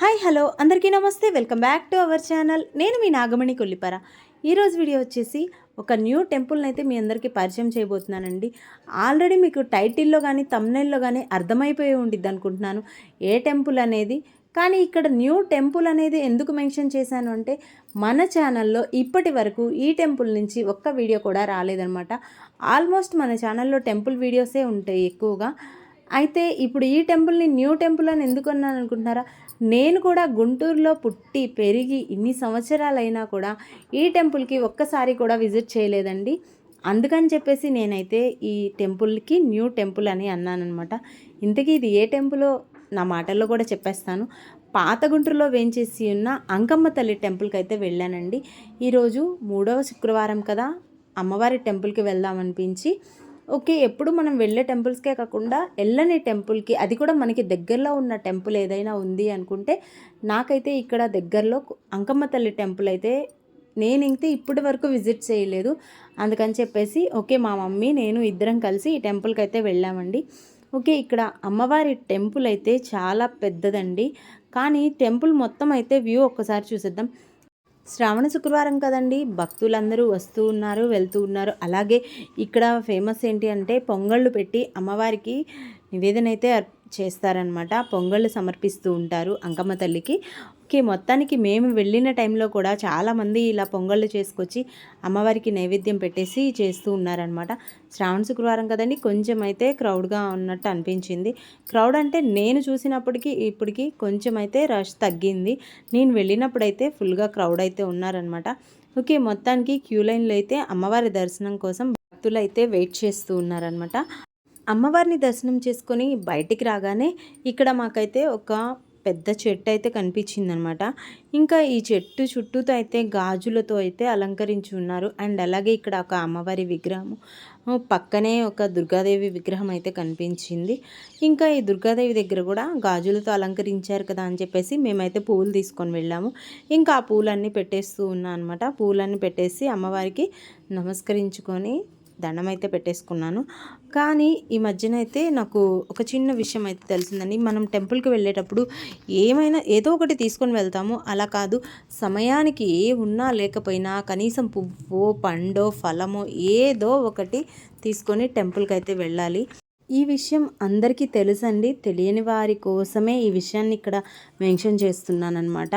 Hi hello. అందరికీ నమస్తే. Welcome back to our channel. నేను మీ నాగమణి కొల్లిపర. ఈరోజు వీడియో వచ్చేసి ఒక న్యూ టెంపుల్ని అయితే మీ అందరికీ పరిచయం చేయబోతున్నానండి. ఆల్రెడీ మీకు టైటిల్లో కానీ తమ్నైల్లో కానీ అర్థమైపోయి ఉండిద్ది అనుకుంటున్నాను ఏ టెంపుల్ అనేది. కానీ ఇక్కడ న్యూ టెంపుల్ అనేది ఎందుకు మెన్షన్ చేశాను అంటే మన ఛానల్లో ఇప్పటి వరకు ఈ టెంపుల్ నుంచి ఒక్క వీడియో కూడా రాలేదనమాట ఆల్మోస్ట్ మన ఛానల్లో టెంపుల్ వీడియోసే ఉంటాయి ఎక్కువగా. అయితే ఇప్పుడు ఈ టెంపుల్ని న్యూ టెంపుల్ అని ఎందుకు అన్నాను అనుకుంటున్నారా నేను కూడా గుంటూరులో పుట్టి పెరిగి ఇన్ని సంవత్సరాలైనా కూడా ఈ టెంపుల్కి ఒక్కసారి కూడా విజిట్ చేయలేదండి. అందుకని చెప్పేసి నేనైతే ఈ టెంపుల్కి న్యూ టెంపుల్ అని అన్నానమాట ఇంతకీ ఇది ఏ టెంపులో? నా మాటల్లో కూడా చెప్పేస్తాను. పాత గుంటూరులో వేంచేసి ఉన్న అంకమ్మ తల్లి టెంపుల్కి అయితే వెళ్ళానండి. ఈరోజు మూడవ శుక్రవారం కదా అమ్మవారి టెంపుల్కి వెళ్దామనిపించి ఓకే ఎప్పుడు మనం వెళ్ళే టెంపుల్స్కే కాకుండా వెళ్ళని టెంపుల్కి అది కూడా మనకి దగ్గరలో ఉన్న టెంపుల్ ఏదైనా ఉంది అనుకుంటే నాకైతే ఇక్కడ దగ్గరలో అంకమ్మ తల్లి టెంపుల్ అయితే నేను ఇంతే ఇప్పటి వరకు విజిట్ చేయలేదు. అందుకని చెప్పేసి ఓకే మా మమ్మీ నేను ఇద్దరం కలిసి ఈ టెంపుల్కి అయితే వెళ్ళామండి. ఓకే ఇక్కడ అమ్మవారి టెంపుల్ అయితే చాలా పెద్దదండి. కానీ టెంపుల్ మొత్తం అయితే వ్యూ ఒక్కసారి చూసేద్దాం. శ్రావణ శుక్రవారం కదండి. భక్తులందరూ వస్తూ ఉన్నారు వెళ్తూ ఉన్నారు. అలాగే ఇక్కడ ఫేమస్ ఏంటి అంటే పొంగళ్ళు పెట్టి అమ్మవారికి నివేదన అయితే చేస్తారనమాట. పొంగళ్ళు సమర్పిస్తూ ఉంటారు అంకమ్మ తల్లికి. ఓకే మొత్తానికి మేము వెళ్ళిన టైంలో కూడా చాలామంది ఇలా పొంగళ్ళు చేసుకొచ్చి అమ్మవారికి నైవేద్యం పెట్టేసి చేస్తూ ఉన్నారనమాట. శ్రావణ శుక్రవారం కదండి కొంచెం అయితే క్రౌడ్గా ఉన్నట్టు అనిపించింది. క్రౌడ్ అంటే నేను చూసినప్పటికీ ఇప్పటికి కొంచెం అయితే రష్ తగ్గింది. నేను వెళ్ళినప్పుడైతే ఫుల్గా క్రౌడ్ అయితే ఉన్నారనమాట. ఓకే మొత్తానికి క్యూ లైన్లో అయితే అమ్మవారి దర్శనం కోసం భక్తులు అయితే వెయిట్ చేస్తూ ఉన్నారనమాట. అమ్మవారిని దర్శనం చేసుకొని బయటికి రాగానే ఇక్కడ మాకైతే ఒక పెద్ద చెట్టు అయితే కనిపించిందనమాట. ఇంకా ఈ చెట్టు చుట్టూతో అయితే గాజులతో అయితే అలంకరించి ఉన్నారు. అండ్ అలాగే ఇక్కడ ఒక అమ్మవారి విగ్రహం పక్కనే ఒక దుర్గాదేవి విగ్రహం అయితే కనిపించింది. ఇంకా ఈ దుర్గాదేవి దగ్గర కూడా గాజులతో అలంకరించారు కదా అని చెప్పేసి మేమైతే పూలు తీసుకొని వెళ్ళాము. ఇంకా ఆ పూలన్నీ పెట్టేస్తూ ఉన్నా అనమాట పూలన్నీ పెట్టేసి అమ్మవారికి నమస్కరించుకొని దండం అయితే పెట్టేసుకున్నాను. కానీ ఈ మధ్యన అయితే నాకు ఒక చిన్న విషయం అయితే తెలిసిందండి. మనం టెంపుల్కి వెళ్ళేటప్పుడు ఏమైనా ఏదో ఒకటి తీసుకొని వెళ్తాము. అలా కాదు. సమయానికి ఏ ఉన్నా లేకపోయినా కనీసం పువ్వో పండో ఫలమో ఏదో ఒకటి తీసుకొని టెంపుల్కి అయితే వెళ్ళాలి. ఈ విషయం అందరికీ తెలుసండి. తెలియని వారి కోసమే ఈ విషయాన్ని ఇక్కడ మెన్షన్ చేస్తున్నానమాట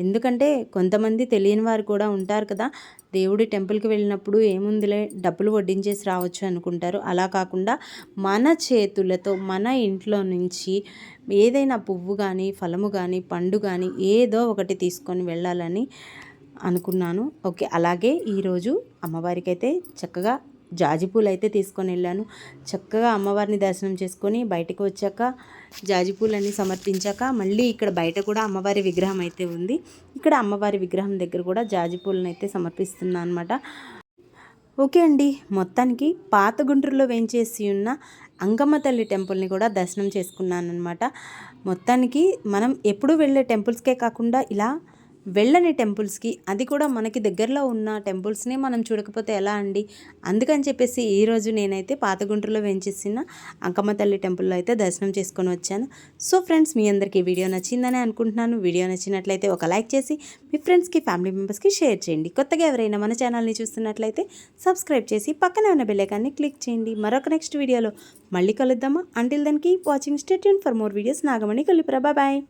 ఎందుకంటే కొంతమంది తెలియని వారు కూడా ఉంటారు కదా. దేవుడి టెంపుల్కి వెళ్ళినప్పుడు ఏముందిలే డబ్బులు వడ్డించేసి రావచ్చు అనుకుంటారు. అలా కాకుండా మన చేతులతో మన ఇంట్లో నుంచి ఏదైనా పువ్వు కానీ ఫలము కానీ పండు కానీ ఏదో ఒకటి తీసుకొని వెళ్ళాలని అనుకున్నాను. ఓకే అలాగే ఈరోజు అమ్మవారికి అయితే చక్కగా జాజిపూలు అయితే తీసుకొని వెళ్ళాను. చక్కగా అమ్మవారిని దర్శనం చేసుకొని బయటకు వచ్చాక జాజిపూలన్నీ సమర్పించాక మళ్ళీ ఇక్కడ బయట కూడా అమ్మవారి విగ్రహం అయితే ఉంది. ఇక్కడ అమ్మవారి విగ్రహం దగ్గర కూడా జాజిపూలను అయితే సమర్పిస్తున్నాను అనమాట ఓకే అండి. మొత్తానికి పాత గుంటూరులో వేంచేసి ఉన్న అంగమ్మ తల్లి టెంపుల్ని కూడా దర్శనం చేసుకున్నాను అనమాట మొత్తానికి మనం ఎప్పుడు వెళ్ళే టెంపుల్స్కే కాకుండా ఇలా వెళ్ళని టెంపుల్స్కి అది కూడా మనకి దగ్గరలో ఉన్న టెంపుల్స్ని మనం చూడకపోతే ఎలా అండి? అందుకని చెప్పేసి ఈరోజు నేనైతే పాతగుంటూరులో వెంచేసిన అంకమ్మ తల్లి టెంపుల్లో అయితే దర్శనం చేసుకొని వచ్చాను. సో ఫ్రెండ్స్ మీ అందరికీ వీడియో నచ్చిందని అనుకుంటున్నాను. వీడియో నచ్చినట్లయితే ఒక లైక్ చేసి మీ ఫ్రెండ్స్కి ఫ్యామిలీ మెంబర్స్కి షేర్ చేయండి. కొత్తగా ఎవరైనా మన ఛానల్ని చూస్తున్నట్లయితే సబ్స్క్రైబ్ చేసి పక్కనే ఉన్న బెల్లైకాన్ని క్లిక్ చేయండి. మరొక నెక్స్ట్ వీడియోలో మళ్ళీ కలుద్దామా? Until then keep watching stay tuned for more videos Nagamani కలిపిరా bye